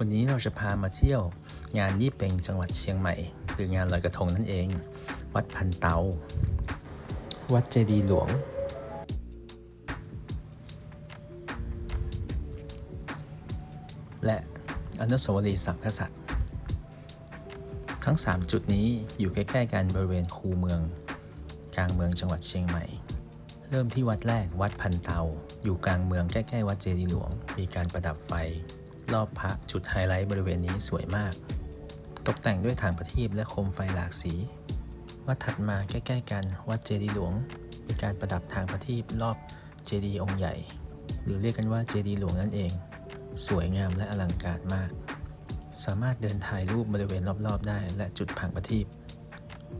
วันนี้เราจะพามาเที่ยวงานยี่เป็งจังหวัดเชียงใหม่ หรืองานลอยกระทงนั่นเอง วัดพันเตา วัดเจดีหลวง และอนุสาวรีย์สามกษัตริย์ ทั้ง 3 จุดนี้อยู่ใกล้ๆกันบริเวณคูเมือง กลางเมืองจังหวัดเชียงใหม่ เริ่มที่วัดแรกวัดพันเตา อยู่กลางเมืองใกล้ๆวัดเจดีหลวง มีการประดับไฟ รอบพระจุดไฮไลท์บริเวณนี้สวยมาก ตกแต่งด้วยถางประทีปและโคมไฟหลากสี วัดถัดมาใกล้ๆกันวัดเจดีย์หลวง มีการประดับทางประทีปรอบเจดีย์องค์ใหญ่ หรือเรียกกันว่าเจดีย์หลวงนั่นเอง สวยงามและอลังการมาก สามารถเดินถ่ายรูปบริเวณรอบๆ ได้และจุดผางประทีป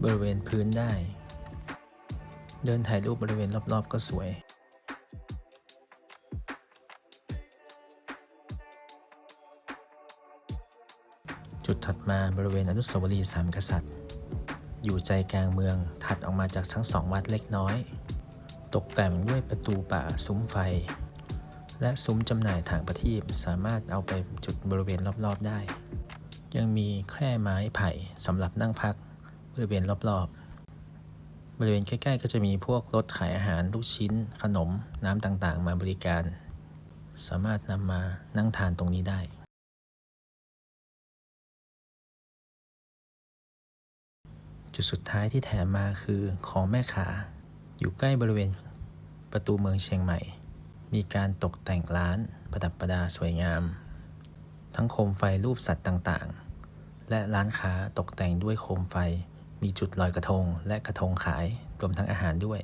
บริเวณพื้นได้ เดินถ่ายรูปบริเวณรอบๆ ก็สวย จุดถัดมาบริเวณอนุสาวรีย์สามกษัตริย์ อยู่ใจกลางเมืองถัดออกมาจากทั้งสองวัดเล็กน้อย ตกแต่งด้วยประตูป่าซุ้มไฟ และซุ้มจำหน่ายถังประทีปสามารถเอาไปจุดบริเวณรอบๆได้ ยังมีแคร่ไม้ไผ่สำหรับนั่งพักบริเวณรอบๆ บริเวณใกล้ๆ ก็จะมีพวกรถขายอาหารลูกชิ้น ขนมน้ำต่างๆ มาบริการ สามารถนำมานั่งทานตรงนี้ได้ จุดสุดท้ายที่แถมมาคือของแม่ขา อยู่ใกล้บริเวณประตูเมืองเชียงใหม่ มีการตกแต่งร้านประดับประดาสวยงาม ทั้งโคมไฟรูปสัตว์ต่างๆ และร้านค้าตกแต่งด้วยโคมไฟ มีจุดลอยกระทงและกระทงขายรวมทั้งอาหารด้วย